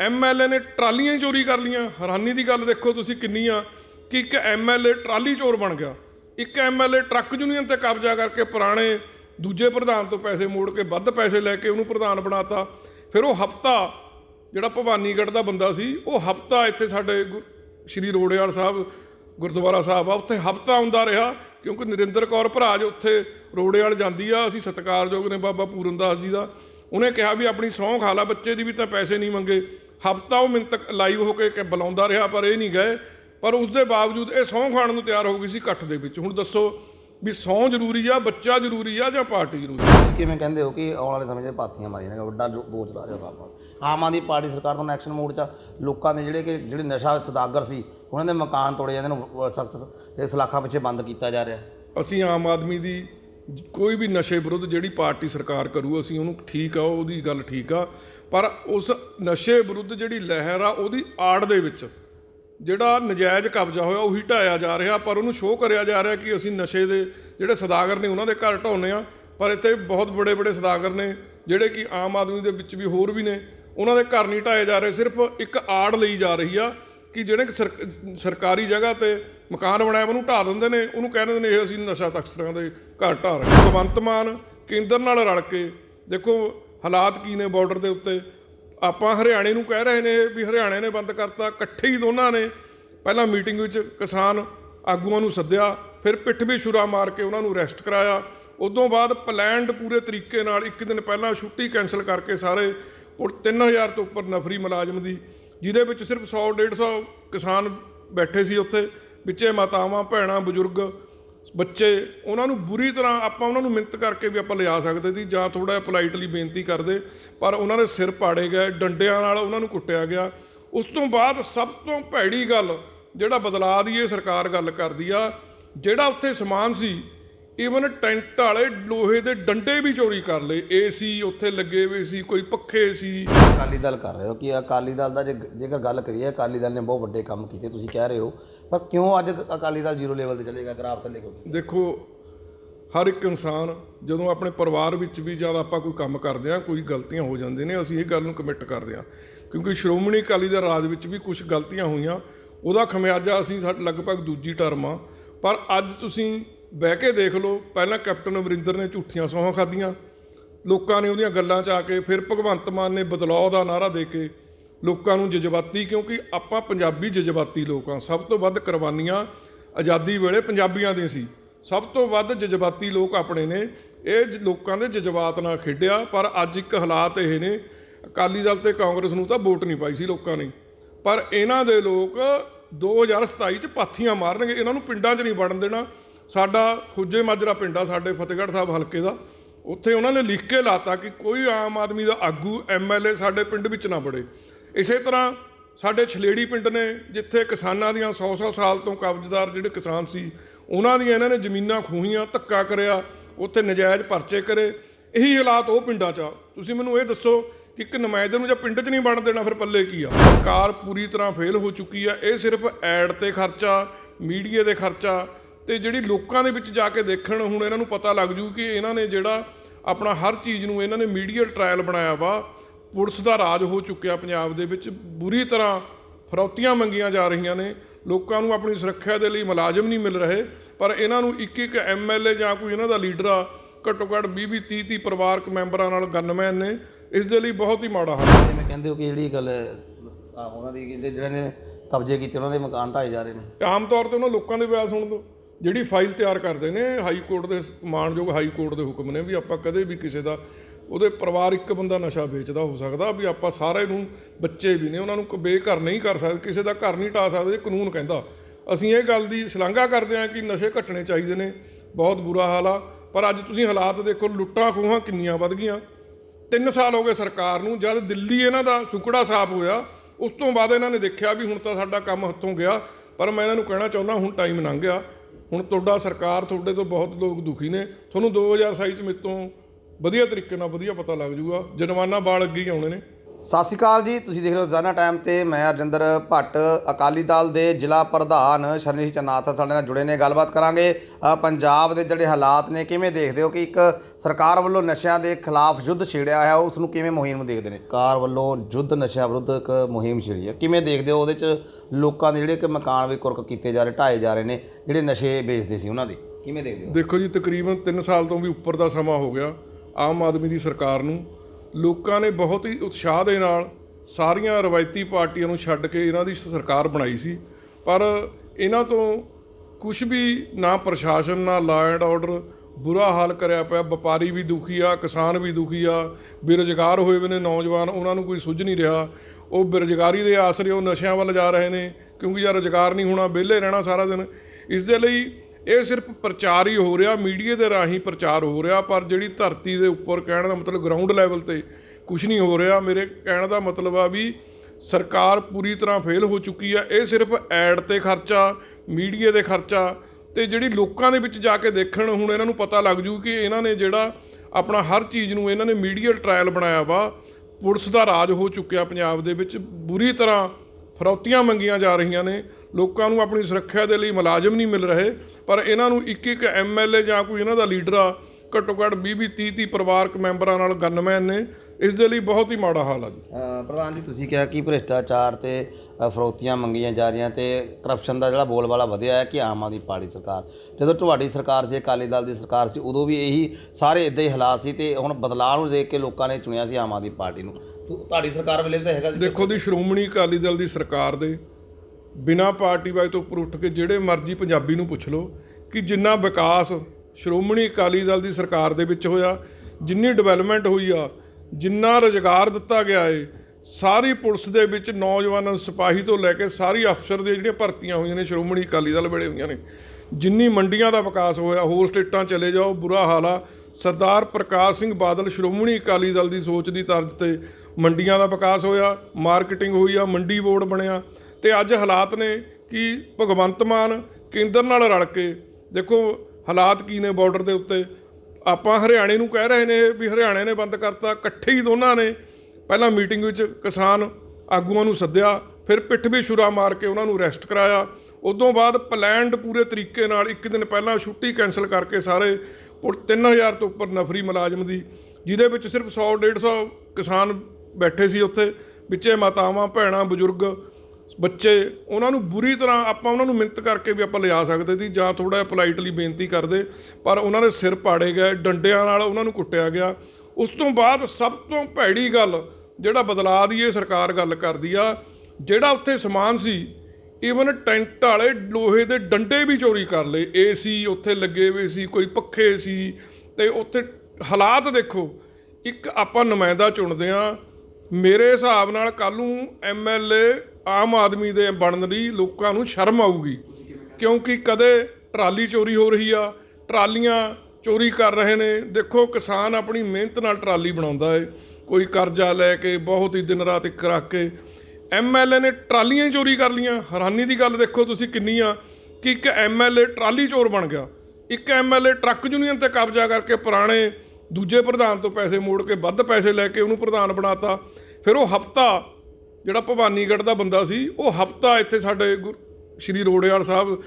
MLA ਨੇ ਟਰਾਲੀਆਂ ਹੀ ਚੋਰੀ ਕਰ ਲੀਆਂ ਹੈਰਾਨੀ ਦੀ ਗੱਲ ਦੇਖੋ ਤੁਸੀਂ ਕਿੰਨੀ ਆ ਕਿ ਇੱਕ ਐਮਐਲਏ ਟਰਾਲੀ ਚੋਰ ਬਣ ਗਿਆ। ਇੱਕ ਐਮਐਲਏ ਟਰੱਕ ਯੂਨੀਅਨ ਤੇ ਕਬਜ਼ਾ ਕਰਕੇ ਪੁਰਾਣੇ ਦੂਜੇ ਪ੍ਰਧਾਨ ਤੋਂ ਪੈਸੇ ਮੋੜ ਕੇ ਵੱਧ ਪੈਸੇ ਲੈ ਕੇ ਉਹਨੂੰ ਪ੍ਰਧਾਨ ਬਣਾਤਾ। ਫਿਰ ਉਹ ਹਫਤਾ ਜਿਹੜਾ ਭਵਾਨੀਗੜ੍ਹ ਦਾ ਬੰਦਾ ਸੀ, ਉਹ ਹਫਤਾ ਇੱਥੇ ਸਾਡੇ ਗੁ- ਸ਼੍ਰੀ ਰੋੜੇਵਾਲ ਸਾਹਿਬ, ਗੁਰਦੁਆਰਾ ਸਾਹਿਬ ਆ, ਉੱਥੇ ਹਫਤਾ ਆਉਂਦਾ ਰਿਹਾ ਕਿਉਂਕਿ ਨਰਿੰਦਰ ਕੌਰ ਭਰਾਜ ਉੱਥੇ ਰੋੜੇਵਾਲ ਜਾਂਦੀ ਆ, ਅਸੀਂ ਸਤਿਕਾਰਯੋਗ ਨੇ ਬਾਬਾ ਪੂਰਨ ਦਾਸ ਜੀ ਦਾ। ਉਹਨੇ ਕਿਹਾ ਵੀ ਆਪਣੀ ਸਹੁੰ ਖਾ ਲਾ, ਬੱਚੇ ਦੀ ਵੀ ਤਾਂ ਪੈਸੇ ਨਹੀਂ ਮੰਗੇ। ਹਫਤਾ ਉਹ ਮਿੰਟ ਤੱਕ ਲਾਈਵ ਹੋ ਕੇ ਬੁਲਾਉਂਦਾ ਰਿਹਾ ਪਰ ਇਹ ਨਹੀਂ ਗਏ। ਪਰ ਉਸ ਦੇ ਬਾਵਜੂਦ ਇਹ ਸਹੁੰ ਖਾਣ ਨੂੰ ਤਿਆਰ ਹੋ ਗਈ ਸੀ ਇਕੱਠ ਦੇ ਵਿੱਚ। ਹੁਣ ਦੱਸੋ ਵੀ ਸਹੁੰ ਜ਼ਰੂਰੀ ਆ ਬੱਚਾ ਜ਼ਰੂਰੀ ਆ ਜਾਂ ਪਾਰਟੀ ਜ਼ਰੂਰੀ ਆ? ਕਿਵੇਂ ਕਹਿੰਦੇ ਹੋ ਕਿ ਆਉਣ ਵਾਲੇ ਸਮੇਂ 'ਚ ਪਾਥੀਆਂ ਮਾਰੀਆਂ ਨੇ ਵੱਡਾ ਬੋਝ ਲਾ ਰਿਹਾ ਕੰਮ ਆਮ ਆਦਮੀ ਪਾਰਟੀ ਸਰਕਾਰ ਤੋਂ ਐਕਸ਼ਨ ਮੋਡ 'ਚ। ਲੋਕਾਂ ਦੇ ਜਿਹੜੇ ਕਿ ਜਿਹੜੇ ਨਸ਼ਾ ਸਦਾਗਰ ਸੀ ਉਹਨਾਂ ਦੇ ਮਕਾਨ ਤੋੜੇ ਜਾਂਦੇ ਨੇ ਸਖਤ ਇਸ ਸਲਾਖਾਂ ਪਿੱਛੇ ਬੰਦ ਕੀਤਾ ਜਾ ਰਿਹਾ। ਅਸੀਂ ਆਮ ਆਦਮੀ ਦੀ ਕੋਈ ਵੀ ਨਸ਼ੇ ਵਿਰੁੱਧ ਜਿਹੜੀ ਪਾਰਟੀ ਸਰਕਾਰ ਕਰੂ ਅਸੀਂ ਉਹਨੂੰ ਠੀਕ ਆ ਉਹਦੀ ਗੱਲ ਠੀਕ ਆ। ਪਰ ਉਸ ਨਸ਼ੇ ਵਿਰੁੱਧ ਜਿਹੜੀ ਲਹਿਰ ਆ, ਉਹਦੀ ਆੜ ਦੇ ਵਿੱਚ ਜਿਹੜਾ ਨਜਾਇਜ਼ ਕਬਜ਼ਾ ਹੋਇਆ, ਉਹੀ ਢਾਇਆ ਜਾ ਰਿਹਾ। ਪਰ ਉਹਨੂੰ ਸ਼ੋਅ ਕਰਿਆ ਜਾ ਰਿਹਾ ਕਿ ਅਸੀਂ ਨਸ਼ੇ ਦੇ ਜਿਹੜੇ ਸਦਾਗਰ ਨੇ, ਉਹਨਾਂ ਦੇ ਘਰ ਢਾਉਂਦੇ ਆ ਪਰ ਇੱਥੇ ਬਹੁਤ ਬੜੇ ਬੜੇ ਸਦਾਗਰ ਨੇ, ਜਿਹੜੇ ਕਿ ਆਮ ਆਦਮੀ ਦੇ ਵਿੱਚ ਵੀ ਹੋਰ ਵੀ ਨੇ, ਉਹਨਾਂ ਦੇ ਘਰ ਨਹੀਂ ਢਾਏ ਜਾ ਰਹੇ। ਸਿਰਫ ਇੱਕ ਆੜ ਲਈ ਜਾ ਰਹੀ ਆ ਕਿ ਜਿਹੜੇ ਕਿ ਸਰਕਾਰੀ ਜਗ੍ਹਾ ਤੇ ਮਕਾਨ ਬਣਾਇਆ, ਉਹਨੂੰ ਢਾ ਦਿੰਦੇ ਨੇ। ਉਹਨੂੰ ਕਹਿ ਦਿੰਦੇ ਨੇ, ਇਹ ਅਸੀਂ ਨਸ਼ਾ ਤਸਕਰਾਂ ਦੇ ਘਰ ਢਾ ਰਹੇ ਭਗਵੰਤ ਮਾਨ ਕੇਂਦਰ ਨਾਲ ਰਲ ਕੇ ਦੇਖੋ ਹਾਲਾਤ ਕੀ ਨੇ ਬਾਰਡਰ ਦੇ ਉੱਤੇ? ਆਪਾਂ ਹਰਿਆਣੇ ਨੂੰ ਕਹਿ ਰਹੇ ਨੇ ਵੀ ਹਰਿਆਣੇ ਨੇ ਬੰਦ ਕਰਤਾ, ਇਕੱਠੇ ਹੀ ਦੋਨਾਂ ਨੇ। ਪਹਿਲਾਂ ਮੀਟਿੰਗ ਵਿੱਚ ਕਿਸਾਨ ਆਗੂਆਂ ਨੂੰ ਸੱਦਿਆ, ਫਿਰ ਪਿੱਠ ਵੀ ਛੁਰਾ ਮਾਰ ਕੇ ਉਹਨਾਂ ਨੂੰ ਅਰੈਸਟ ਕਰਾਇਆ। ਉਦੋਂ ਬਾਅਦ ਪਲਾਨਡ ਪੂਰੇ ਤਰੀਕੇ ਨਾਲ ਇੱਕ ਦਿਨ ਪਹਿਲਾਂ ਛੁੱਟੀ ਕੈਨਸਲ ਕਰਕੇ ਸਾਰੇ, ਉਹ 3000 ਤੋਂ ਉੱਪਰ ਨਫਰੀ ਮੁਲਾਜ਼ਮ ਦੀ, ਜਿਹਦੇ ਵਿੱਚ ਸਿਰਫ 100 150 ਕਿਸਾਨ ਬੈਠੇ ਸੀ ਉੱਥੇ। ਵਿੱਚੇ ਮਾਤਾਵਾਂ, ਭੈਣਾਂ, ਬਜ਼ੁਰਗ ਬੱਚੇ, ਉਹਨਾਂ ਨੂੰ ਬੁਰੀ ਤਰ੍ਹਾਂ ਆਪਾਂ ਉਹਨਾਂ ਨੂੰ ਮਿੰਤ ਕਰਕੇ ਵੀ ਆਪਾਂ ਲਿਆ ਸਕਦੇ ਸੀ ਜਾਂ ਥੋੜਾ ਪੋਲਾਈਟਲੀ ਬੇਨਤੀ ਕਰਦੇ, ਪਰ ਉਹਨਾਂ ਦੇ ਸਿਰ ਪਾੜੇ ਗਏ, ਡੰਡਿਆਂ ਨਾਲ ਉਹਨਾਂ ਨੂੰ ਕੁੱਟਿਆ ਗਿਆ। ਉਸ ਤੋਂ ਬਾਅਦ ਸਭ ਤੋਂ ਭੈੜੀ ਗੱਲ ਜਿਹੜਾ ਬਦਲਾਅ ਦੀ ਇਹ ਸਰਕਾਰ ਗੱਲ ਕਰਦੀ ਆ, ਜਿਹੜਾ ਉੱਥੇ ਸਮਾਨ ਸੀ ਈਵਨ ਟੈਂਟ ਵਾਲੇ ਲੋਹੇ ਦੇ ਡੰਡੇ ਵੀ ਚੋਰੀ ਕਰ ਲਏ। ਏਸੀ ਉੱਥੇ ਲੱਗੇ ਹੋਏ ਸੀ ਕੋਈ ਪੱਖੇ ਸੀ। ਅਕਾਲੀ ਦਲ ਕਰ ਰਹੇ ਹੋ ਕਿ ਅਕਾਲੀ ਦਲ ਦਾ ਜੇ ਜੇਕਰ ਗੱਲ ਕਰੀਏ ਅਕਾਲੀ ਦਲ ਨੇ ਬਹੁਤ ਵੱਡੇ ਕੰਮ ਕੀਤੇ ਤੁਸੀਂ ਕਹਿ ਰਹੇ ਹੋ। ਪਰ ਕਿਉਂ ਅੱਜ ਅਕਾਲੀ ਦਲ ਜ਼ੀਰੋ ਲੈਵਲ ਤੇ ਚੱਲੇਗਾ ਗ੍ਰਾਫ ਥੱਲੇ ਕਿਉਂ ਦੇਖੋ ਹਰ ਇੱਕ ਇਨਸਾਨ ਜਦੋਂ ਆਪਣੇ ਪਰਿਵਾਰ ਵਿੱਚ ਵੀ ਜਦ ਆਪਾਂ ਕੋਈ ਕੰਮ ਕਰਦੇ ਆ ਕੋਈ ਗਲਤੀਆਂ ਹੋ ਜਾਂਦੀਆਂ ਨੇ ਅਸੀਂ ਇਹ ਗੱਲ ਨੂੰ ਕਮਿਟ ਕਰਦੇ ਆ ਕਿਉਂਕਿ ਸ਼੍ਰੋਮਣੀ ਅਕਾਲੀ ਦਲ ਰਾਜ ਵਿੱਚ ਵੀ ਕੁਝ ਗਲਤੀਆਂ ਹੋਈਆਂ ਉਹਦਾ ਖਮਿਆਜਾ ਅਸੀਂ ਸਾਡੇ ਲਗਭਗ ਦੂਜੀ ਟਰਮ ਆ। ਪਰ ਅੱਜ ਤੁਸੀਂ ਬਹਿ ਕੇ ਦੇਖ ਲਓ, ਪਹਿਲਾਂ ਕੈਪਟਨ ਅਮਰਿੰਦਰ ਨੇ ਝੂਠੀਆਂ ਸੌਹਾਂ ਖਾਧੀਆਂ। ਲੋਕਾਂ ਨੇ ਉਹਦੀਆਂ ਗੱਲਾਂ 'ਚ ਆ ਕੇ ਫਿਰ ਭਗਵੰਤ ਮਾਨ ਨੇ ਬਦਲਾਅ ਦਾ ਨਾਰਾ ਦੇ ਕੇ ਲੋਕਾਂ ਨੂੰ ਜਜ਼ਬਾਤੀ, ਕਿਉਂਕਿ ਆਪਾਂ ਪੰਜਾਬੀ ਜਜ਼ਬਾਤੀ ਲੋਕ ਆ ਸਭ ਤੋਂ ਵੱਧ ਕੁਰਬਾਨੀਆਂ ਆਜ਼ਾਦੀ ਵੇਲੇ ਪੰਜਾਬੀਆਂ ਦੀਆਂ ਸੀ। ਸਭ ਤੋਂ ਵੱਧ ਜਜ਼ਬਾਤੀ ਲੋਕ ਆਪਣੇ ਨੇ। ਇਹ ਜ- ਲੋਕਾਂ ਦੇ ਜਜ਼ਬਾਤ ਨਾਲ ਖੇਡਿਆ, ਪਰ ਅੱਜ ਇੱਕ ਹਾਲਾਤ ਇਹ ਨੇ, ਅਕਾਲੀ ਦਲ ਤੇ ਕਾਂਗਰਸ ਨੂੰ ਤਾਂ ਵੋਟ ਨਹੀਂ ਪਾਈ ਸੀ ਲੋਕਾਂ ਨੇ। ਪਰ ਇਹਨਾਂ ਦੇ ਲੋਕ 2027 ਚ ਪਾਥੀਆਂ ਮਾਰਨਗੇ, ਇਹਨਾਂ ਨੂੰ ਪਿੰਡਾਂ 'ਚ ਨਹੀਂ ਵੜਨ ਦੇਣਾ। ਸਾਡਾ ਖੁੱਜੇ ਮਾਜਰਾ ਪਿੰਡ ਆ, ਸਾਡੇ ਫਤਿਹਗੜ੍ਹ ਸਾਹਿਬ ਹਲਕੇ ਦਾ। ਉੱਥੇ ਉਹਨਾਂ ਨੇ ਲਿਖ ਕੇ ਲਾਤਾ ਕਿ ਕੋਈ ਆਮ ਆਦਮੀ ਦਾ ਆਗੂ ਐਮਐਲਏ ਸਾਡੇ ਪਿੰਡ ਵਿੱਚ ਨਾ ਬੜੇ ਇਸੇ ਤਰ੍ਹਾਂ ਸਾਡੇ ਛਲੇੜੀ ਪਿੰਡ ਨੇ, ਜਿੱਥੇ ਕਿਸਾਨਾਂ ਦੀਆਂ 100-100 ਸਾਲ ਤੋਂ ਕਬਜ਼ਦਾਰ ਜਿਹੜੇ ਕਿਸਾਨ ਸੀ, ਉਹਨਾਂ ਦੀਆਂ ਇਹਨਾਂ ਨੇ ਜ਼ਮੀਨਾਂ ਖੂਹੀਆਂ, ਧੱਕਾ ਕਰਿਆ, ਉੱਥੇ ਨਜਾਇਜ਼ ਪਰਚੇ ਕਰੇ। ਇਹੀ ਹਾਲਾਤ ਉਹ ਪਿੰਡਾਂ 'ਚ ਆ। ਤੁਸੀਂ ਮੈਨੂੰ ਇਹ ਦੱਸੋ ਕਿ ਇੱਕ ਨੁਮਾਇੰਦੇ ਨੂੰ ਜੇ ਪਿੰਡ 'ਚ ਨਹੀਂ ਬਣ ਦੇਣਾ ਫਿਰ ਪੱਲੇ ਕੀ ਆ? ਸਰਕਾਰ ਪੂਰੀ ਤਰ੍ਹਾਂ ਫੇਲ ਹੋ ਚੁੱਕੀ ਆ। ਇਹ ਸਿਰਫ ਐਡ ਤੇ ਖਰਚਾ, ਮੀਡੀਆ ਦੇ ਖਰਚਾ ਤੇ ਜਿਹੜੀ ਲੋਕਾਂ ਦੇ ਵਿੱਚ ਜਾ ਕੇ ਦੇਖਣ ਹੁਣ ਇਹਨਾਂ ਨੂੰ ਪਤਾ ਲੱਗ ਜੂ ਕਿ ਇਹਨਾਂ ਨੇ ਜਿਹੜਾ ਆਪਣਾ ਹਰ ਚੀਜ਼ ਨੂੰ ਇਹਨਾਂ ਨੇ ਮੀਡੀਆ ਟ੍ਰਾਇਲ ਬਣਾਇਆ ਵਾ ਪੁਲਿਸ ਦਾ ਰਾਜ ਹੋ ਚੁੱਕਿਆ ਪੰਜਾਬ ਦੇ ਵਿੱਚ ਬੁਰੀ ਤਰ੍ਹਾਂ ਫਰੌਤੀਆਂ ਮੰਗੀਆਂ ਜਾ ਰਹੀਆਂ ਨੇ ਲੋਕਾਂ ਨੂੰ ਆਪਣੀ ਸੁਰੱਖਿਆ ਦੇ ਲਈ ਮੁਲਾਜ਼ਮ ਨਹੀਂ ਮਿਲ ਰਹੇ ਪਰ ਇਹਨਾਂ ਨੂੰ ਇੱਕ ਇੱਕ ਐਮਐਲਏ ਜਾਂ ਕੋਈ ਇਹਨਾਂ ਦਾ ਲੀਡਰ ਆ ਘੱਟੋ ਘੱਟ 20 20 30 30 ਪਰਿਵਾਰਕ ਮੈਂਬਰਾਂ ਨਾਲ ਗਨਮੈਨ ਨੇ ਇਸ ਦੇ ਲਈ ਬਹੁਤ ਹੀ ਮਾੜਾ ਹਾਲ ਹੈ। ਜਿਵੇਂ ਕਹਿੰਦੇ ਹੋ ਕਿ ਜਿਹੜੀ ਗੱਲ ਆ ਉਹਨਾਂ ਦੀ ਜਿਹੜੇ ਨੇ ਕਬਜ਼ੇ ਕੀਤੇ ਉਹਨਾਂ ਦੇ ਮਕਾਨ ਢਾਏ ਜਾ ਰਹੇ ਨੇ। ਆਮ ਤੌਰ ਤੇ ਉਹਨਾਂ ਲੋਕਾਂ ਦੇ ਬਿਆਨ ਸੁਣ ਲਓ ਜਿਹੜੀ ਫਾਈਲ ਤਿਆਰ ਕਰਦੇ ਨੇ, ਹਾਈ ਕੋਰਟ ਦੇ ਮਾਨਯੋਗ ਹਾਈ ਕੋਰਟ ਦੇ ਹੁਕਮ ਨੇ ਵੀ ਆਪਾਂ ਕਦੇ ਵੀ ਕਿਸੇ ਦਾ, ਉਹਦੇ ਪਰਿਵਾਰ ਇੱਕ ਬੰਦਾ ਨਸ਼ਾ ਵੇਚਦਾ ਹੋ ਸਕਦਾ ਵੀ ਆਪਾਂ ਸਾਰੇ ਨੂੰ ਬੱਚੇ ਵੀ ਨੇ, ਉਹਨਾਂ ਨੂੰ ਬੇਘਰ ਨਹੀਂ ਕਰ ਸਕਦੇ, ਕਿਸੇ ਦਾ ਘਰ ਨਹੀਂ ਢਾ ਸਕਦੇ ਕਾਨੂੰਨ ਕਹਿੰਦਾ। ਅਸੀਂ ਇਹ ਗੱਲ ਦੀ ਸ਼ਲਾਘਾ ਕਰਦੇ ਹਾਂ ਕਿ ਨਸ਼ੇ ਘਟਣੇ ਚਾਹੀਦੇ ਨੇ, ਬਹੁਤ ਬੁਰਾ ਹਾਲ ਆ, ਪਰ ਅੱਜ ਤੁਸੀਂ ਹਾਲਾਤ ਦੇਖੋ, ਲੁੱਟਾਂ ਖੋਹਾਂ ਕਿੰਨੀਆਂ ਵੱਧ ਗਈਆਂ। ਤਿੰਨ ਸਾਲ ਹੋ ਗਏ ਸਰਕਾਰ ਨੂੰ, ਜਦ ਦਿੱਲੀ ਇਹਨਾਂ ਦਾ ਸੁਕੜਾ ਸਾਫ਼ ਹੋਇਆ, ਉਸ ਤੋਂ ਬਾਅਦ ਇਹਨਾਂ ਨੇ ਦੇਖਿਆ ਵੀ ਹੁਣ ਤਾਂ ਸਾਡਾ ਕੰਮ ਹੱਥੋਂ ਗਿਆ, ਪਰ ਮੈਂ ਇਹਨਾਂ ਨੂੰ ਕਹਿਣਾ ਚਾਹੁੰਦਾ, ਹੁਣ ਟਾਈਮ ਲੰਘ ਗਿਆ। ਹੁਣ ਤੁਹਾਡਾ ਸਰਕਾਰ ਤੁਹਾਡੇ ਤੋਂ ਬਹੁਤ ਲੋਕ ਦੁਖੀ ਨੇ। ਤੁਹਾਨੂੰ 2027 ਚ ਮੇਰੇ ਤੋਂ ਵਧੀਆ ਤਰੀਕੇ ਨਾਲ ਵਧੀਆ ਪਤਾ ਲੱਗ ਜੂਗਾ ਜਨਮਾਨਾ ਬਾਲ ਅੱਗੇ ਹੀ ਆਉਣੇ ਨੇ। ਸਤਿ ਸ਼੍ਰੀ ਅਕਾਲ ਜੀ ਤੁਸੀਂ ਦੇਖ ਰਹੇ ਹੋ ਜ਼ਾਨਾ ਟਾਈਮ ਤੇ ਮੈਂ ਅਰਜਿੰਦਰ ਭੱਟ ਅਕਾਲੀ ਦਲ ਦੇ ਜ਼ਿਲ੍ਹਾ ਪ੍ਰਧਾਨ ਸ਼ਰਨੇਸ਼ ਚਨਾਥ ਸਾਡੇ ਨਾਲ ਜੁੜੇ ਨੇ ਗੱਲਬਾਤ ਕਰਾਂਗੇ ਪੰਜਾਬ ਦੇ ਜਿਹੜੇ ਹਾਲਾਤ ਨੇ ਕਿਵੇਂ ਦੇਖਦੇ ਹੋ ਕਿ ਇੱਕ ਸਰਕਾਰ ਵੱਲੋਂ ਨਸ਼ਿਆਂ ਦੇ ਖਿਲਾਫ ਯੁੱਧ ਛੇੜਿਆ ਹੋਇਆ ਉਸ ਨੂੰ ਕਿਵੇਂ ਮੁਹਿੰਮ ਦੇਖਦੇ ਨੇ? ਸਰਕਾਰ ਵੱਲੋਂ ਯੁੱਧ ਨਸ਼ਿਆਂ ਵਿਰੁੱਧ ਇੱਕ ਮੁਹਿੰਮ ਛੇੜੀ ਹੈ। ਕਿਵੇਂ ਦੇਖਦੇ ਹੋ ਉਹਦੇ ਚ ਲੋਕਾਂ ਦੇ ਜਿਹੜੇ ਕਿ ਮਕਾਨ ਵੀ ਕੁਰਕ ਕੀਤੇ ਜਾ ਰਹੇ ਢਾਏ ਜਾ ਰਹੇ ਨੇ ਜਿਹੜੇ ਨਸ਼ੇ ਵੇਚਦੇ ਸੀ ਉਹਨਾਂ ਦੇ ਕਿਵੇਂ ਦੇਖਦੇ ਹੋ? ਦੇਖੋ ਜੀ ਤਕਰੀਬਨ 3 ਸਾਲ ਤੋਂ ਵੀ ਉੱਪਰ ਦਾ ਸਮਾਂ ਹੋ ਗਿਆ ਆਮ ਆਦਮੀ ਦੀ ਸਰਕਾਰ ਨੂੰ। ਲੋਕਾਂ ਨੇ ਬਹੁਤ ਹੀ ਉਤਸ਼ਾਹ ਦੇ ਨਾਲ ਸਾਰੀਆਂ ਰਵਾਇਤੀ ਪਾਰਟੀਆਂ ਨੂੰ ਛੱਡ ਕੇ ਇਹਨਾਂ ਦੀ ਸਰਕਾਰ ਬਣਾਈ ਸੀ। ਪਰ ਇਹਨਾਂ ਤੋਂ ਕੁਝ ਵੀ ਨਾ ਪ੍ਰਸ਼ਾਸਨ, ਨਾ ਲਾਅ ਐਂਡ ਆਰਡਰ ਬੁਰਾ ਹਾਲ ਕਰਿਆ ਪਿਆ। ਵਪਾਰੀ ਵੀ ਦੁਖੀ ਆ, ਕਿਸਾਨ ਵੀ ਦੁਖੀ ਆ, ਬੇਰੁਜ਼ਗਾਰ ਹੋਏ ਹੋਏ ਨੇ ਨੌਜਵਾਨ, ਉਹਨਾਂ ਨੂੰ ਕੋਈ ਸੁੱਝ ਨਹੀਂ ਰਿਹਾ। ਉਹ ਬੇਰੁਜ਼ਗਾਰੀ ਦੇ ਆਸਰੇ ਉਹ ਨਸ਼ਿਆਂ ਵੱਲ ਜਾ ਰਹੇ ਨੇ, ਕਿਉਂਕਿ ਯਾਰ ਰੁਜ਼ਗਾਰ ਨਹੀਂ ਹੋਣਾ, ਵਿਹਲੇ ਰਹਿਣਾ ਸਾਰਾ ਦਿਨ। ਇਸ ਦੇ ਲਈ ਇਹ ਸਿਰਫ ਪ੍ਰਚਾਰ ਹੀ ਹੋ ਰਿਹਾ ਮੀਡੀਆ ਦੇ ਰਾਹੀਂ ਪ੍ਰਚਾਰ ਹੋ ਰਿਹਾ, ਪਰ ਜਿਹੜੀ ਧਰਤੀ ਦੇ ਉੱਪਰ ਕਹਿਣ ਦਾ ਮਤਲਬ ਗਰਾਊਂਡ ਲੈਵਲ ਤੇ ਕੁਝ ਨਹੀਂ ਹੋ ਰਿਹਾ, ਮੇਰੇ ਕਹਿਣ ਦਾ ਮਤਲਬ ਆ ਵੀ ਸਰਕਾਰ ਪੂਰੀ ਤਰ੍ਹਾਂ ਫੇਲ ਹੋ ਚੁੱਕੀ ਆ, ਇਹ ਸਿਰਫ ਐਡ ਤੇ ਖਰਚਾ ਮੀਡੀਆ ਦੇ ਖਰਚਾ, ਤੇ ਜਿਹੜੀ ਲੋਕਾਂ ਦੇ ਵਿੱਚ ਜਾ ਕੇ ਦੇਖਣ ਹੁਣ ਇਹਨਾਂ ਨੂੰ ਪਤਾ ਲੱਗ ਜੂ ਕਿ ਇਹਨਾਂ ਨੇ ਜਿਹੜਾ ਆਪਣਾ ਹਰ ਚੀਜ਼ ਨੂੰ ਇਹਨਾਂ ਨੇ ਮੀਡੀਆ ਟ੍ਰਾਇਲ ਬਣਾਇਆ ਵਾ, ਪੁਲਿਸ ਦਾ ਰਾਜ ਹੋ ਚੁੱਕਿਆ ਪੰਜਾਬ ਦੇ ਵਿੱਚ, ਬੁਰੀ ਤਰ੍ਹਾਂ ਫਰੌਤੀਆਂ ਮੰਗੀਆਂ ਜਾ ਰਹੀਆਂ ਨੇ, ਲੋਕਾਂ ਨੂੰ ਆਪਣੀ ਸੁਰੱਖਿਆ ਦੇ ਲਈ ਮੁਲਾਜ਼ਮ ਨਹੀਂ ਮਿਲ ਰਹੇ, ਪਰ ਇਹਨਾਂ ਨੂੰ ਇੱਕ ਇੱਕ ਐਮਐਲਏ ਜਾਂ ਕੋਈ ਇਹਨਾਂ ਦਾ ਲੀਡਰ ਆ ਘੱਟੋ ਘੱਟ 20 20 30 30 ਪਰਿਵਾਰਕ ਮੈਂਬਰਾਂ ਨਾਲ ਗਨਮੈਨ ਨੇ। ਇਸ ਦੇ ਲਈ ਬਹੁਤ ਹੀ ਮਾੜਾ ਹਾਲ ਆ ਜੀ। ਅ, ਪ੍ਰਧਾਨ ਜੀ ਤੁਸੀਂ ਕਿਹਾ ਕਿ ਭ੍ਰਿਸ਼ਟਾਚਾਰ ਤੇ ਅ, ਫਰੋਤੀਆਂ ਮੰਗੀਆਂ ਜਾ ਰਹੀਆਂ ਤੇ ਕਰਪਸ਼ਨ ਦਾ ਜਿਹੜਾ ਬੋਲਬਾਲਾ ਵਧਿਆ ਹੈ ਕਿ ਆਮ ਆਦਮੀ ਪਾਰਟੀ ਸਰਕਾਰ। ਜਦੋਂ ਤੁਹਾਡੀ ਸਰਕਾਰ ਸੀ ਅਕਾਲੀ ਦਲ ਦੀ ਸਰਕਾਰ ਸੀ ਉਦੋਂ ਵੀ ਇਹੀ ਸਾਰੇ ਇਦਾਂ ਹੀ ਹਾਲਾਤ ਸੀ ਤੇ ਹੁਣ ਬਦਲਾਅ ਨੂੰ ਦੇਖ ਕੇ ਲੋਕਾਂ ਨੇ ਚੁਣਿਆ ਸੀ ਆਮ ਆਦਮੀ ਪਾਰਟੀ ਨੂੰ। ਤੁ- ਤੁਹਾਡੀ ਸਰਕਾਰ ਵੇਲੇ ਵੀ ਤਾਂ ਹੈਗਾ ਸੀ। ਦੇਖੋ ਦੀ ਸ਼੍ਰੋਮਣੀ ਅਕਾਲੀ ਦਲ ਦੀ ਸਰਕਾਰ ਦੇ ਬਿਨਾਂ ਪਾਰਟੀ ਵਾਜ ਤੋਂ ਉੱਪਰ ਉੱਠ ਕੇ ਜਿਹੜੇ ਮਰਜ਼ੀ ਪੰਜਾਬੀ ਨੂੰ ਪੁੱਛ ਲਓ ਕਿ ਜਿੰਨਾ ਵਿਕਾਸ ਸ਼੍ਰੋਮਣੀ ਅਕਾਲੀ ਦਲ ਦੀ ਸਰਕਾਰ ਦੇ ਵਿੱਚ ਹੋਇਆ, ਜਿੰਨੀ ਡਿਵੈਲਪਮੈਂਟ ਹੋਈ ਆ, ਜਿੰਨਾ ਰੁਜ਼ਗਾਰ ਦਿੱਤਾ ਗਿਆ ਏ, ਸਾਰੀ ਪੁਲਿਸ ਦੇ ਵਿੱਚ ਨੌਜਵਾਨਾਂ ਸਿਪਾਹੀ ਤੋਂ ਲੈ ਕੇ ਸਾਰੀ ਅਫਸਰ ਦੀਆਂ ਜਿਹੜੀਆਂ ਭਰਤੀਆਂ ਹੋਈਆਂ ਨੇ, ਸ਼੍ਰੋਮਣੀ ਅਕਾਲੀ ਦਲ ਵੇਲੇ ਹੋਈਆਂ ਨੇ, ਜਿੰਨੀ ਮੰਡੀਆਂ ਦਾ ਵਿਕਾਸ ਹੋਇਆ, ਹੋਰ ਸਟੇਟਾਂ ਚਲੇ ਜਾਓ, ਬੁਰਾ ਹਾਲ ਆ, ਸਰਦਾਰ ਪ੍ਰਕਾਸ਼ ਸਿੰਘ ਬਾਦਲ ਸ਼੍ਰੋਮਣੀ ਅਕਾਲੀ ਦਲ ਦੀ ਸੋਚ ਦੀ ਤਰਜ਼ ਤੇ ਮੰਡੀਆਂ ਦਾ ਵਿਕਾਸ ਹੋਇਆ, ਮਾਰਕੀਟਿੰਗ ਹੋਈ ਆ, ਮੰਡੀ ਬੋਰਡ ਬਣਿਆ, ਤੇ ਅੱਜ ਹਾਲਾਤ ਨੇ ਕਿ ਭਗਵੰਤ ਮਾਨ ਕੇਂਦਰ ਨਾਲ ਰਲ ਕੇ, ਦੇਖੋ ਹਾਲਾਤ ਕੀ ਨੇ ਬਾਰਡਰ ਦੇ ਉੱਤੇ? ਆਪਾਂ ਹਰਿਆਣੇ ਨੂੰ ਕਹਿ ਰਹੇ ਨੇ ਵੀ ਹਰਿਆਣੇ ਨੇ ਬੰਦ ਕਰਤਾ, ਇਕੱਠੇ ਹੀ ਦੋਨਾਂ ਨੇ। ਪਹਿਲਾਂ ਮੀਟਿੰਗ ਵਿੱਚ ਕਿਸਾਨ ਆਗੂਆਂ ਨੂੰ ਸੱਦਿਆ, ਫਿਰ ਪਿੱਠ ਵੀ ਛੁਰਾ ਮਾਰ ਕੇ ਉਹਨਾਂ ਨੂੰ ਅਰੈਸਟ ਕਰਾਇਆ। ਉਦੋਂ ਬਾਅਦ ਪਲੈਨਡ ਪੂਰੇ ਤਰੀਕੇ ਨਾਲ ਇੱਕ ਦਿਨ ਪਹਿਲਾਂ ਛੁੱਟੀ ਕੈਨਸਲ ਕਰਕੇ ਸਾਰੇ ਪੁਰ 3000 ਤੋਂ ਉੱਪਰ ਨਫਰੀ ਮੁਲਾਜ਼ਮ ਦੀ, ਜਿਹਦੇ ਵਿੱਚ ਸਿਰਫ 100 150 ਕਿਸਾਨ ਬੈਠੇ ਸੀ ਉੱਥੇ, ਵਿੱਚੇ ਮਾਤਾਵਾਂ, ਭੈਣਾਂ, ਬਜ਼ੁਰਗ ਬੱਚੇ ਉਹਨਾਂ ਨੂੰ ਬੁਰੀ ਤਰ੍ਹਾਂ ਆਪਾਂ ਉਹਨਾਂ ਨੂੰ ਮਿੰਤ ਕਰਕੇ ਵੀ ਆਪਾਂ ਲਿਆ ਸਕਦੇ ਸੀ ਜਾਂ ਥੋੜਾ ਜਿਹਾ ਪੋਲਾਈਟਲੀ ਬੇਨਤੀ ਕਰਦੇ, ਪਰ ਉਹਨਾਂ ਦੇ ਸਿਰ ਪਾੜੇ ਗਏ, ਡੰਡਿਆਂ ਨਾਲ ਉਹਨਾਂ ਨੂੰ ਕੁੱਟਿਆ ਗਿਆ। ਉਸ ਤੋਂ ਬਾਅਦ ਸਭ ਤੋਂ ਭੈੜੀ ਗੱਲ ਜਿਹੜਾ ਬਦਲਾਅ ਦੀ ਇਹ ਸਰਕਾਰ ਗੱਲ ਕਰਦੀ ਆ, ਜਿਹੜਾ ਉੱਥੇ ਸਮਾਨ ਸੀ ਈਵਨ ਟੈਂਟ ਵਾਲੇ ਲੋਹੇ ਦੇ ਡੰਡੇ ਵੀ ਚੋਰੀ ਕਰ ਲਏ। ਏਸੀ ਉੱਥੇ ਲੱਗੇ ਹੋਏ ਸੀ, ਕੋਈ ਪੱਖੇ ਸੀ, ਤੇ ਉੱਥੇ ਹਾਲਾਤ ਦੇਖੋ, ਇੱਕ ਆਪਾਂ ਨੁਮਾਇੰਦਾ ਚੁਣਦੇ ਆ। ਮੇਰੇ ਹਿਸਾਬ ਨਾਲ ਕੱਲ ਨੂੰ ਐਮਐਲਏ ਆਮ ਆਦਮੀ ਦੇ ਬਣਨ ਦੀ ਲੋਕਾਂ ਨੂੰ ਸ਼ਰਮ ਆਊਗੀ। ਕਿਉਂਕਿ ਕਦੇ ਟਰਾਲੀ ਚੋਰੀ ਹੋ ਰਹੀ ਆ, ਟਰਾਲੀਆਂ ਚੋਰੀ ਕਰ ਰਹੇ ਨੇ। ਦੇਖੋ, ਕਿਸਾਨ ਆਪਣੀ ਮਿਹਨਤ ਨਾਲ ਟਰਾਲੀ ਬਣਾਉਂਦਾ ਏ। ਕੋਈ ਕਰਜ਼ਾ ਲੈ ਕੇ, ਬਹੁਤ ਹੀ ਦਿਨ ਰਾਤ ਇੱਕ ਰੱਖ ਕੇ। ਐਮਐਲਏ ਨੇ ਟਰਾਲੀਆਂ ਹੀ ਚੋਰੀ ਕਰ ਲੀਆਂ ਹੈਰਾਨੀ ਦੀ ਗੱਲ ਦੇਖੋ ਤੁਸੀਂ ਕਿੰਨੀ ਆ ਕਿ ਇੱਕ ਐਮਐਲਏ ਟਰਾਲੀ ਚੋਰ ਬਣ ਗਿਆ। ਇੱਕ ਐਮਐਲਏ ਟਰੱਕ ਯੂਨੀਅਨ ਤੇ ਕਬਜ਼ਾ ਕਰਕੇ ਪੁਰਾਣੇ ਦੂਜੇ ਪ੍ਰਧਾਨ ਤੋਂ ਪੈਸੇ ਮੋੜ ਕੇ ਵੱਧ ਪੈਸੇ ਲੈ ਕੇ ਉਹਨੂੰ ਪ੍ਰਧਾਨ ਬਣਾਤਾ। ਫਿਰ ਉਹ ਹਫਤਾ ਜਿਹੜਾ ਭਵਾਨੀਗੜ੍ਹ ਦਾ ਬੰਦਾ ਸੀ, ਉਹ ਹਫਤਾ ਇੱਥੇ ਸਾਡੇ ਗੁਰ- ਸ਼੍ਰੀ ਰੋੜੇਵਾਲ ਸਾਹਿਬ,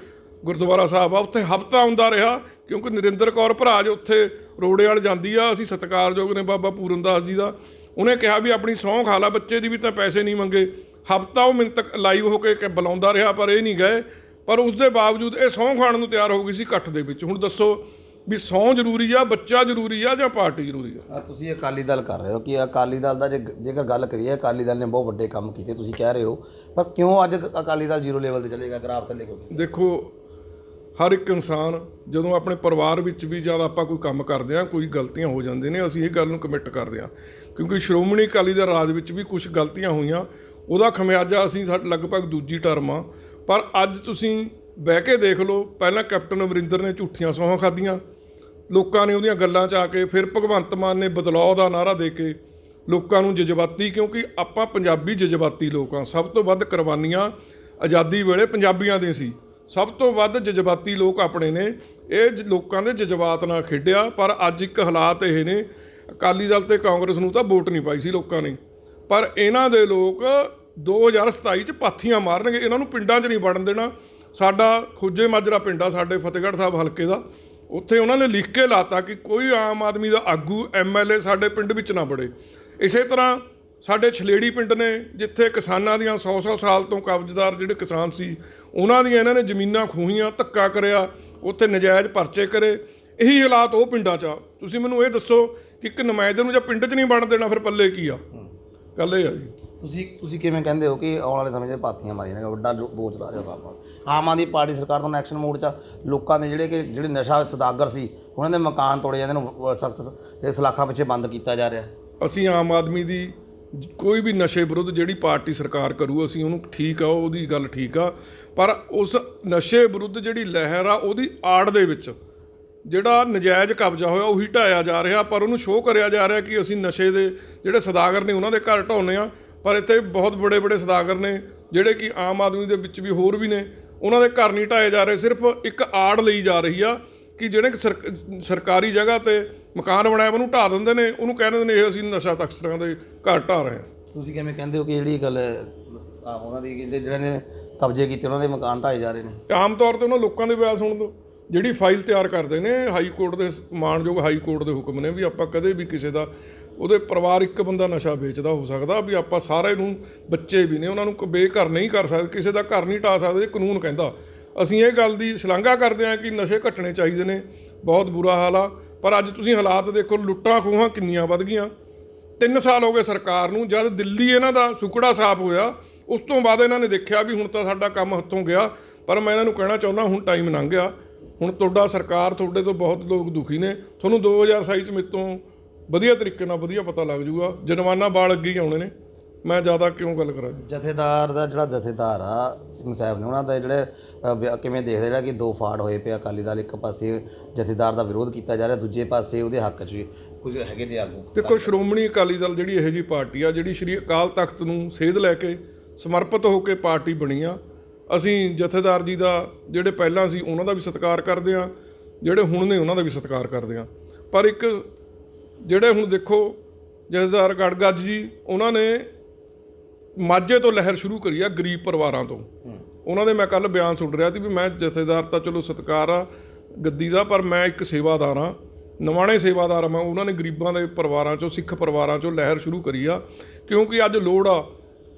ਗੁਰਦੁਆਰਾ ਸਾਹਿਬ ਆ, ਉੱਥੇ ਹਫਤਾ ਆਉਂਦਾ ਰਿਹਾ ਕਿਉਂਕਿ ਨਰਿੰਦਰ ਕੌਰ ਭਰਾ ਭਰਾਜ ਉੱਥੇ ਰੋੜੇਵਾਲ ਜਾਂਦੀ ਆ, ਅਸੀਂ ਸਤਿਕਾਰਯੋਗ ਨੇ ਬਾਬਾ ਪੂਰਨ ਦਾਸ ਜੀ ਦਾ। ਉਹਨੇ ਕਿਹਾ ਵੀ ਆਪਣੀ ਸਹੁੰ ਖਾ ਲਾ, ਬੱਚੇ ਦੀ ਵੀ ਤਾਂ ਪੈਸੇ ਨਹੀਂ ਮੰਗੇ। ਹਫਤਾ ਉਹ ਮਿੰਟ ਤੱਕ ਲਾਈਵ ਹੋ ਕੇ ਬੁਲਾਉਂਦਾ ਰਿਹਾ, ਪਰ ਇਹ ਨਹੀਂ ਗਏ। ਪਰ ਉਸ ਦੇ ਬਾਵਜੂਦ ਇਹ ਸਹੁੰ ਖਾਣ ਨੂੰ ਤਿਆਰ ਹੋ ਗਈ ਸੀ, ਇਕੱਠ ਦੇ ਵਿੱਚ। ਹੁਣ ਦੱਸੋ ਵੀ ਸਹੁੰ ਜ਼ਰੂਰੀ ਆ ਬੱਚਾ ਜ਼ਰੂਰੀ ਆ ਜਾਂ ਪਾਰਟੀ ਜ਼ਰੂਰੀ ਆ? ਆ ਤੁਸੀਂ ਅਕਾਲੀ ਦਲ ਕਰ ਰਹੇ ਹੋ ਕਿ ਅਕਾਲੀ ਦਲ ਦਾ ਜੇ ਜੇਕਰ ਗੱਲ ਕਰੀਏ ਅਕਾਲੀ ਦਲ ਨੇ ਬਹੁਤ ਵੱਡੇ ਕੰਮ ਕੀਤੇ ਤੁਸੀਂ ਕਹਿ ਰਹੇ ਹੋ। ਪਰ ਕਿਉਂ ਅੱਜ ਅਕਾਲੀ ਦਲ ਜ਼ੀਰੋ ਲੈਵਲ ਤੇ ਚੱਲੇਗਾ ਗ੍ਰਾਫ ਥੱਲੇ ਕਿਉਂ ਦੇਖੋ ਹਰ ਇੱਕ ਇਨਸਾਨ ਜਦੋਂ ਆਪਣੇ ਪਰਿਵਾਰ ਵਿੱਚ ਵੀ ਜਦ ਆਪਾਂ ਕੋਈ ਕੰਮ ਕਰਦੇ ਆ ਕੋਈ ਗਲਤੀਆਂ ਹੋ ਜਾਂਦੀਆਂ ਨੇ ਅਸੀਂ ਇਹ ਗੱਲ ਨੂੰ ਕਮਿਟ ਕਰਦੇ ਆ ਕਿਉਂਕਿ ਸ਼੍ਰੋਮਣੀ ਅਕਾਲੀ ਦੇ ਰਾਜ ਵਿੱਚ ਵੀ ਕੁਝ ਗਲਤੀਆਂ ਹੋਈਆਂ ਉਹਦਾ ਖਮਿਆਜਾ ਅਸੀਂ ਸਾ ਲਗਭਗ ਦੂਜੀ ਟਰਮ ਆ। ਪਰ ਅੱਜ ਤੁਸੀਂ ਬਹਿ ਕੇ ਦੇਖ ਲਓ ਪਹਿਲਾਂ ਕੈਪਟਨ ਅਮਰਿੰਦਰ ਨੇ ਝੂਠੀਆਂ ਸੌਹਾਂ ਖਾਧੀਆਂ। ਲੋਕਾਂ ਨੇ ਉਹਦੀਆਂ ਗੱਲਾਂ 'ਚ ਆ ਕੇ ਫਿਰ ਭਗਵੰਤ ਮਾਨ ਨੇ ਬਦਲਾਅ ਦਾ ਨਾਰਾ ਦੇ ਕੇ ਲੋਕਾਂ ਨੂੰ ਜਜ਼ਬਾਤੀ, ਕਿਉਂਕਿ ਆਪਾਂ ਪੰਜਾਬੀ ਜਜ਼ਬਾਤੀ ਲੋਕ ਆ ਸਭ ਤੋਂ ਵੱਧ ਕੁਰਬਾਨੀਆਂ ਆਜ਼ਾਦੀ ਵੇਲੇ ਪੰਜਾਬੀਆਂ ਦੇ ਸੀ। ਸਭ ਤੋਂ ਵੱਧ ਜਜ਼ਬਾਤੀ ਲੋਕ ਆਪਣੇ ਨੇ। ਇਹ ਜ- ਲੋਕਾਂ ਦੇ ਜਜ਼ਬਾਤ ਨਾਲ ਖੇਡਿਆ, ਪਰ ਅੱਜ ਇੱਕ ਹਾਲਾਤ ਇਹ ਨੇ, ਅਕਾਲੀ ਦਲ ਤੇ ਕਾਂਗਰਸ ਨੂੰ ਤਾਂ ਵੋਟ ਨਹੀਂ ਪਾਈ ਸੀ ਲੋਕਾਂ ਨੇ। ਪਰ ਇਹਨਾਂ ਦੇ ਲੋਕ 2027 ਚ ਪਾਥੀਆਂ ਮਾਰਨਗੇ, ਇਹਨਾਂ ਨੂੰ ਪਿੰਡਾਂ 'ਚ ਨਹੀਂ ਵੜਨ ਦੇਣਾ। ਸਾਡਾ ਖੋਜੇ ਮਾਜਰਾ ਪਿੰਡ ਆ, ਸਾਡੇ ਫਤਿਹਗੜ੍ਹ ਸਾਹਿਬ ਹਲਕੇ ਦਾ। ਉੱਥੇ ਉਹਨਾਂ ਨੇ ਲਿਖ ਕੇ ਲਾਤਾ ਕਿ ਕੋਈ ਆਮ ਆਦਮੀ ਦਾ ਆਗੂ ਐਮਐਲਏ ਸਾਡੇ ਪਿੰਡ ਵਿੱਚ ਨਾ ਬੜੇ। ਇਸੇ ਤਰ੍ਹਾਂ ਸਾਡੇ ਛਲੇੜੀ ਪਿੰਡ ਨੇ, ਜਿੱਥੇ ਕਿਸਾਨਾਂ ਦੀਆਂ 100-100 ਸਾਲ ਤੋਂ ਕਬਜ਼ਦਾਰ ਜਿਹੜੇ ਕਿਸਾਨ ਸੀ, ਉਹਨਾਂ ਦੀਆਂ ਇਹਨਾਂ ਨੇ ਜ਼ਮੀਨਾਂ ਖੂਹੀਆਂ, ਧੱਕਾ ਕਰਿਆ, ਉੱਥੇ ਨਜਾਇਜ਼ ਪਰਚੇ ਕਰੇ। ਇਹੀ ਹਾਲਾਤ ਉਹ ਪਿੰਡਾਂ 'ਚ ਆ। ਤੁਸੀਂ ਮੈਨੂੰ ਇਹ ਦੱਸੋ ਕਿ ਇੱਕ ਨੁਮਾਇੰਦੇ ਨੂੰ ਜਾਂ ਪਿੰਡ 'ਚ ਨਹੀਂ ਬਣ ਦੇਣਾ, ਫਿਰ ਪੱਲੇ ਕੀ ਆ? ਗੱਲ ਇਹ ਆ ਜੀ। ਤੁਸੀਂ ਤੁਸੀਂ ਕਿਵੇਂ ਕਹਿੰਦੇ ਹੋ ਕਿ ਆਉਣ ਵਾਲੇ ਸਮੇਂ 'ਚ ਪਾਥੀਆਂ ਮਾਰੀਆਂ ਨੇ ਵੱਡਾ ਜੋ- ਦੋਸ਼ ਲਾ ਰਹੇ ਆਪਾਂ ਆਮ ਆਦਮੀ ਪਾਰਟੀ ਸਰਕਾਰ ਤੋਂ ਐਕਸ਼ਨ ਮੋਡ 'ਚ। ਲੋਕਾਂ ਦੇ ਜਿਹੜੇ ਕਿ ਜਿਹੜੇ ਨਸ਼ਾ ਸਦਾਗਰ ਸੀ ਉਹਨਾਂ ਦੇ ਮਕਾਨ ਤੋੜੇ ਜਾਂਦੇ ਨੂੰ ਸਖਤ ਇਸ ਸਲਾਖਾਂ ਪਿੱਛੇ ਬੰਦ ਕੀਤਾ ਜਾ ਰਿਹਾ। ਅਸੀਂ ਆਮ ਆਦਮੀ ਦੀ ਜ- ਕੋਈ ਵੀ ਨਸ਼ੇ ਵਿਰੁੱਧ ਜਿਹੜੀ ਪਾਰਟੀ ਸਰਕਾਰ ਕਰੂ ਅਸੀਂ ਉਹਨੂੰ ਠੀਕ ਆ ਉਹਦੀ ਗੱਲ ਠੀਕ ਆ। ਪਰ ਉਸ ਨਸ਼ੇ ਵਿਰੁੱਧ ਜਿਹੜੀ ਲਹਿਰ ਆ ਉਹਦੀ ਆੜ ਦੇ ਵਿੱਚ ਜਿਹੜਾ ਨਜਾਇਜ਼ ਕਬਜ਼ਾ ਹੋਇਆ ਉਹੀ ਢਾਇਆ ਜਾ ਰਿਹਾ ਪਰ ਉਹਨੂੰ ਸ਼ੋਅ ਕਰਿਆ ਜਾ ਰਿਹਾ ਕਿ ਅਸੀਂ ਨਸ਼ੇ ਦੇ ਜਿਹੜੇ ਸਦਾਗਰ ਨੇ ਉਹਨਾਂ ਦੇ ਘਰ ਢਾਉਂਦੇ ਆ ਪਰ ਇੱਥੇ ਬਹੁਤ ਵੱਡੇ ਵੱਡੇ ਸਦਾਗਰ ਨੇ ਜਿਹੜੇ ਕਿ ਆਮ ਆਦਮੀ ਦੇ ਵਿੱਚ ਵੀ ਹੋਰ ਵੀ ਨੇ। ਉਹਨਾਂ ਦੇ ਘਰ ਨਹੀਂ ਢਾਏ ਜਾ ਰਹੇ ਸਿਰਫ ਇੱਕ ਆੜ ਲਈ ਜਾ ਰਹੀ ਆ ਕਿ ਜਿਹੜੇ ਸਰਕਾਰੀ ਜਗ੍ਹਾ ਤੇ ਮਕਾਨ ਬਣਾਇਆ ਉਹਨੂੰ ਢਾ ਦਿੰਦੇ ਨੇ ਉਹਨੂੰ ਕਹਿ ਦਿੰਦੇ ਨੇ ਇਹ ਅਸੀਂ ਨਸ਼ਾ ਤਸਕਰਾਂ ਦੇ ਘਰ ਢਾ ਰਹੇ ਹਾਂ। ਤੁਸੀਂ ਕਿਵੇਂ ਕਹਿੰਦੇ ਹੋ ਕਿ ਜਿਹੜੀ ਗੱਲ ਆ ਉਹਨਾਂ ਦੀ ਜਿਹੜੇ ਨੇ ਕਬਜ਼ੇ ਕੀਤੇ ਉਹਨਾਂ ਦੇ ਮਕਾਨ ਢਾਏ ਜਾ ਰਹੇ ਨੇ? ਆਮ ਤੌਰ ਤੇ ਉਹਨਾਂ ਲੋਕਾਂ ਦੇ ਬਿਆਨ ਸੁਣ ਲਓ। ਜਿਹੜੀ ਫਾਈਲ ਤਿਆਰ ਕਰਦੇ ਨੇ, ਹਾਈ ਕੋਰਟ ਦੇ ਮਾਣਯੋਗ ਹਾਈ ਕੋਰਟ ਦੇ ਹੁਕਮ ਨੇ ਵੀ ਆਪਾਂ ਕਦੇ ਵੀ ਕਿਸੇ ਦਾ, ਉਹਦੇ ਪਰਿਵਾਰ ਇੱਕ ਬੰਦਾ ਨਸ਼ਾ ਵੇਚਦਾ ਹੋ ਸਕਦਾ, ਵੀ ਆਪਾਂ ਸਾਰੇ ਨੂੰ ਬੱਚੇ ਵੀ ਨੇ, ਉਹਨਾਂ ਨੂੰ ਬੇਘਰ ਨਹੀਂ ਕਰ ਸਕਦੇ ਕਿਸੇ ਦਾ ਘਰ ਨਹੀਂ ਢਾ ਸਕਦੇ ਕਾਨੂੰਨ ਕਹਿੰਦਾ। ਅਸੀਂ ਇਹ ਗੱਲ ਦੀ ਸ਼ਲਾਘਾ ਕਰਦੇ ਹਾਂ ਕਿ ਨਸ਼ੇ ਘਟਣੇ ਚਾਹੀਦੇ ਨੇ, ਬਹੁਤ ਬੁਰਾ ਹਾਲ ਆ, ਪਰ ਅੱਜ ਤੁਸੀਂ ਹਾਲਾਤ ਦੇਖੋ, ਲੁੱਟਾਂ ਖੋਹਾਂ ਕਿੰਨੀਆਂ ਵੱਧ ਗਈਆਂ। ਤਿੰਨ ਸਾਲ ਹੋ ਗਏ ਸਰਕਾਰ ਨੂੰ, ਜਦ ਦਿੱਲੀ ਇਹਨਾਂ ਦਾ ਸੁਕੜਾ ਸਾਫ਼ ਹੋਇਆ, ਉਸ ਤੋਂ ਬਾਅਦ ਇਹਨਾਂ ਨੇ ਦੇਖਿਆ ਵੀ ਹੁਣ ਤਾਂ ਸਾਡਾ ਕੰਮ ਹੱਥੋਂ ਗਿਆ, ਪਰ ਮੈਂ ਇਹਨਾਂ ਨੂੰ ਕਹਿਣਾ ਚਾਹੁੰਦਾ, ਹੁਣ ਟਾਈਮ ਲੰਘ ਗਿਆ। ਹੁਣ ਤੁਹਾਡਾ ਸਰਕਾਰ ਤੁਹਾਡੇ ਤੋਂ ਬਹੁਤ ਲੋਕ ਦੁਖੀ ਨੇ। ਤੁਹਾਨੂੰ 2027 ਚ ਮੇਰੇ ਤੋਂ ਵਧੀਆ ਤਰੀਕੇ ਨਾਲ ਵਧੀਆ ਪਤਾ ਲੱਗ ਜੂਗਾ ਜਨਮਾਨਾ ਬਾਲ ਅੱਗੇ ਹੀ ਆਉਣੇ ਨੇ। ਮੈਂ ਜ਼ਿਆਦਾ ਕਿਉਂ ਗੱਲ ਕਰਾਂ? ਜਥੇਦਾਰ ਦਾ ਜਿਹੜਾ ਜਥੇਦਾਰ ਆ ਸਿੰਘ ਸਾਹਿਬ ਨੇ ਉਹਨਾਂ ਦਾ ਜਿਹੜੇ ਅ, ਕਿਵੇਂ ਦੇਖਦੇ ਜਿਹੜਾ ਕਿ ਦੋ ਫਾੜ ਹੋਏ ਪਿਆ ਅਕਾਲੀ ਦਲ ਇੱਕ ਪਾਸੇ ਜਥੇਦਾਰ ਦਾ ਵਿਰੋਧ ਕੀਤਾ ਜਾ ਰਿਹਾ ਦੂਜੇ ਪਾਸੇ ਉਹਦੇ ਹੱਕ 'ਚ ਵੀ ਕੁਝ ਹੈਗੇ ਦੇ ਆਗੂ। ਦੇਖੋ ਸ਼੍ਰੋਮਣੀ ਅਕਾਲੀ ਦਲ ਜਿਹੜੀ ਇਹੋ ਜੀ ਪਾਰਟੀ ਆ ਜਿਹੜੀ ਸ਼੍ਰੀ ਅਕਾਲ ਤਖਤ ਨੂੰ ਸੇਧ ਲੈ ਕੇ ਸਮਰਪਿਤ ਹੋ ਕੇ ਪਾਰਟੀ ਬਣੀ ਆ ਅਸੀਂ ਜਥੇਦਾਰ ਜੀ ਦਾ ਜਿਹੜੇ ਪਹਿਲਾਂ ਸੀ, ਉਹਨਾਂ ਦਾ ਵੀ ਸਤਿਕਾਰ ਕਰਦੇ ਆ ਜਿਹੜੇ ਹੁਣ ਨੇ, ਉਹਨਾਂ ਦਾ ਵੀ ਸਤਿਕਾਰ ਕਰਦੇ ਆ ਪਰ ਇੱਕ ਜਿਹੜੇ ਹੁਣ ਦੇਖੋ, ਜਥੇਦਾਰ ਗੜਗੱਜ ਜੀ, ਉਹਨਾਂ ਨੇ ਮਾਝੇ ਤੋਂ ਲਹਿਰ ਸ਼ੁਰੂ ਕਰੀ ਆ ਗਰੀਬ ਪਰਿਵਾਰਾਂ ਤੋਂ। ਉਹਨਾਂ ਦੇ ਮੈਂ ਕੱਲ ਬਿਆਨ ਸੁਣ ਰਿਹਾ ਸੀ ਵੀ ਮੈਂ ਜਥੇਦਾਰ ਤਾਂ ਚਲੋ ਸਤਿਕਾਰ ਆ, ਗੱਦੀ ਦਾ, ਪਰ ਮੈਂ ਇੱਕ ਸੇਵਾਦਾਰ ਆ ਨਵਾਣੇ ਸੇਵਾਦਾਰ ਆ ਮੈਂ। ਉਹਨਾਂ ਨੇ ਗਰੀਬਾਂ ਦੇ ਪਰਿਵਾਰਾਂ ਚੋਂ, ਸਿੱਖ ਪਰਿਵਾਰਾਂ ਚੋਂ ਲਹਿਰ ਸ਼ੁਰੂ ਕਰੀ ਆ। ਕਿਉਂਕਿ ਅੱਜ ਲੋੜ ਆ,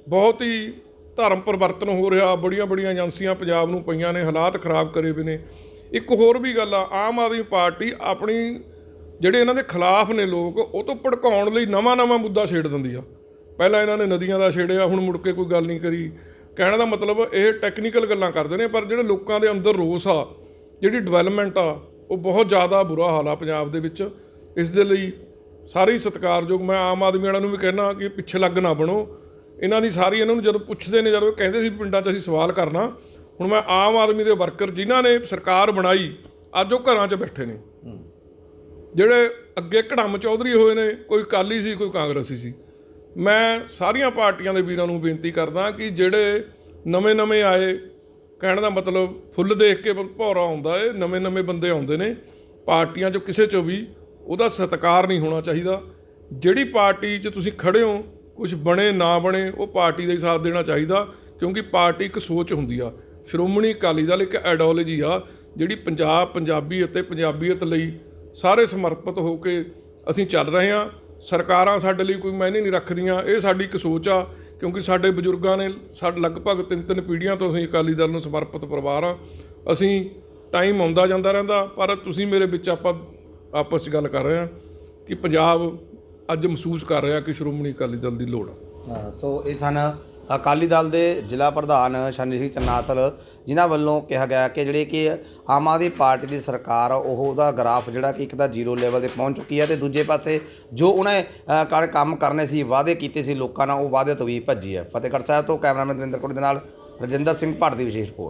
ਬਹੁਤ ਹੀ ਧਰਮ ਪਰਿਵਰਤਨ ਹੋ ਰਿਹਾ, ਬੜੀਆਂ ਬੜੀਆਂ ਏਜੰਸੀਆਂ ਪੰਜਾਬ ਨੂੰ ਪਈਆਂ ਨੇ, ਹਾਲਾਤ ਖਰਾਬ ਕਰੇ ਵੀ ਨੇ। ਇੱਕ ਹੋਰ ਵੀ ਗੱਲ ਆ, ਆਮ ਆਦਮੀ ਪਾਰਟੀ ਆਪਣੀ ਜਿਹੜੇ ਇਹਨਾਂ ਦੇ ਖਿਲਾਫ ਨੇ ਲੋਕ, ਉਹ ਤੋਂ ਭੜਕਾਉਣ ਲਈ ਨਵਾਂ-ਨਵਾਂ ਮੁੱਦਾ ਛੇੜ ਦਿੰਦੀ ਆ। ਪਹਿਲਾਂ ਇਹਨਾਂ ਨੇ ਨਦੀਆਂ ਦਾ ਛੇੜਿਆ, ਹੁਣ ਮੁੜ ਕੇ ਕੋਈ ਗੱਲ ਨਹੀਂ ਕਰੀ। ਕਹਿਣ ਦਾ ਮਤਲਬ ਇਹ ਟੈਕਨੀਕਲ ਗੱਲਾਂ ਕਰਦੇ ਨੇ, ਪਰ ਜਿਹੜੇ ਲੋਕਾਂ ਦੇ ਅੰਦਰ ਰੋਸ ਆ, ਜਿਹੜੀ ਡਿਵੈਲਪਮੈਂਟ ਆ, ਉਹ ਬਹੁਤ ਜ਼ਿਆਦਾ ਬੁਰਾ ਹਾਲ ਆ ਪੰਜਾਬ ਦੇ ਵਿੱਚ। ਇਸ ਦੇ ਲਈ ਸਾਰੇ ਹੀ ਸਤਿਕਾਰਯੋਗ, ਮੈਂ ਆਮ ਆਦਮੀ ਵਾਲਿਆਂ ਨੂੰ ਵੀ ਕਹਿਣਾ ਕਿ ਪਿੱਛੇ ਲੱਗ ਨਾ ਬਣੋ। ਇਹਨਾਂ ਦੀ ਸਾਰੀ ਇਹਨਾਂ ਨੂੰ ਜਦੋਂ ਪੁੱਛਦੇ ਨੇ ਜਦੋਂ ਕਹਿੰਦੇ ਸੀ ਪਿੰਡਾਂ 'ਚ ਅਸੀਂ ਸਵਾਲ ਕਰਨਾ ਹੁਣ ਮੈਂ ਆਮ ਆਦਮੀ ਦੇ ਵਰਕਰ ਜਿਨ੍ਹਾਂ ਨੇ ਸਰਕਾਰ ਬਣਾਈ ਅੱਜ ਉਹ ਘਰਾਂ 'ਚ ਬੈਠੇ ਨੇ। ਜਿਹੜੇ ਅੱਗੇ ਕੜਮ ਚੌਧਰੀ ਹੋਏ ਨੇ ਕੋਈ ਕਾਲੀ ਸੀ ਕੋਈ ਕਾਂਗਰਸੀ ਸੀ। ਮੈਂ ਸਾਰੀਆਂ ਪਾਰਟੀਆਂ ਦੇ ਵੀਰਾਂ ਨੂੰ ਬੇਨਤੀ ਕਰਦਾ ਕਿ ਜਿਹੜੇ ਨਵੇਂ-ਨਵੇਂ ਆਏ ਕਹਿਣ ਦਾ ਮਤਲਬ ਫੁੱਲ ਦੇਖ ਕੇ ਭੌਰਾ ਆਉਂਦਾ ਏ ਨਵੇਂ-ਨਵੇਂ ਬੰਦੇ ਆਉਂਦੇ ਨੇ ਪਾਰਟੀਆਂ 'ਚੋਂ ਕਿਸੇ 'ਚੋਂ ਵੀ ਉਹਦਾ ਸਤਿਕਾਰ ਨਹੀਂ ਹੋਣਾ ਚਾਹੀਦਾ। ਜਿਹੜੀ ਪਾਰਟੀ 'ਚ ਤੁਸੀਂ ਖੜੇ ਹੋ ਕੁਝ ਬਣੇ, ਨਾ ਬਣੇ, ਉਹ ਪਾਰਟੀ ਦਾ ਹੀ ਸਾਥ ਦੇਣਾ ਚਾਹੀਦਾ, ਕਿਉਂਕਿ ਪਾਰਟੀ ਇੱਕ ਸੋਚ ਹੁੰਦੀ ਆ। ਸ਼੍ਰੋਮਣੀ ਅਕਾਲੀ ਦਲ ਇੱਕ ਆਈਡੀਓਲੋਜੀ ਆ, ਜਿਹੜੀ ਪੰਜਾਬ, ਪੰਜਾਬੀ ਅਤੇ ਪੰਜਾਬੀਅਤ ਲਈ ਸਾਰੇ ਸਮਰਪਿਤ ਹੋ ਕੇ ਅਸੀਂ ਚੱਲ ਰਹੇ ਹਾਂ ਸਰਕਾਰਾਂ ਸਾਡੇ ਲਈ ਕੋਈ ਮਾਇਨੇ ਨਹੀਂ ਰੱਖਦੀਆਂ, ਇਹ ਸਾਡੀ ਇੱਕ ਸੋਚ ਆ, ਕਿਉਂਕਿ ਸਾਡੇ ਬਜ਼ੁਰਗਾਂ ਨੇ ਸਾਡੇ ਲਗਭਗ ਤਿੰਨ ਤਿੰਨ ਪੀੜ੍ਹੀਆਂ ਤੋਂ ਅਸੀਂ ਅਕਾਲੀ ਦਲ ਨੂੰ ਸਮਰਪਿਤ ਪਰਿਵਾਰ ਆ। ਅਸੀਂ ਟਾਈਮ ਆਉਂਦਾ ਜਾਂਦਾ ਰਹਿੰਦਾ, ਪਰ ਤੁਸੀਂ ਮੇਰੇ ਵਿੱਚ ਆਪਾਂ ਆਪਸ 'ਚ ਗੱਲ ਕਰ ਰਹੇ ਹਾਂ ਕਿ ਪੰਜਾਬ ਅੱਜ ਮਹਿਸੂਸ ਕਰ ਰਿਹਾ ਕਿ ਸ਼੍ਰੋਮਣੀ ਅਕਾਲੀ ਦਲ ਦੀ ਲੋੜ ਆ। ਹਾਂ, ਸੋ ਇਹ ਸਨ ਅਕਾਲੀ ਦਲ ਦੇ ਜ਼ਿਲ੍ਹਾ ਪ੍ਰਧਾਨ ਸ਼ਨੀ ਸਿੰਘ ਚੰਨਾਥਲ ਜਿਨ੍ਹਾਂ ਵੱਲੋਂ ਕਿਹਾ ਗਿਆ ਕਿ ਜਿਹੜੇ ਕਿ ਆਮ ਆਦਮੀ ਪਾਰਟੀ ਦੀ ਸਰਕਾਰ ਆ, ਉਹ ਉਹਦਾ ਗ੍ਰਾਫ ਜਿਹੜਾ ਕਿ ਇੱਕ ਤਾਂ ਜ਼ੀਰੋ ਲੈਵਲ ਤੇ ਪਹੁੰਚ ਚੁੱਕੀ ਹੈ ਤੇ ਦੂਜੇ ਪਾਸੇ ਜੋ ਉਹਨੇ ਅ, ਕਰ ਕੰਮ ਕਰਨੇ ਸੀ ਵਾਅਦੇ ਕੀਤੇ ਸੀ ਲੋਕਾਂ ਨਾਲ ਉਹ ਵਾਅਦੇ ਤੋਂ ਵੀ ਭੱਜੀ ਹੈ ਫਤਿਹਗੜ੍ਹ ਸਾਹਿਬ ਤੋਂ ਕੈਮਰਾਮੈਨ ਦਵਿੰਦਰ ਕੋਟ ਦੇ ਨਾਲ ਰਜਿੰਦਰ ਸਿੰਘ ਭੱਟ ਦੀ ਵਿਸ਼ੇਸ਼ ਰਿਪੋਰਟ।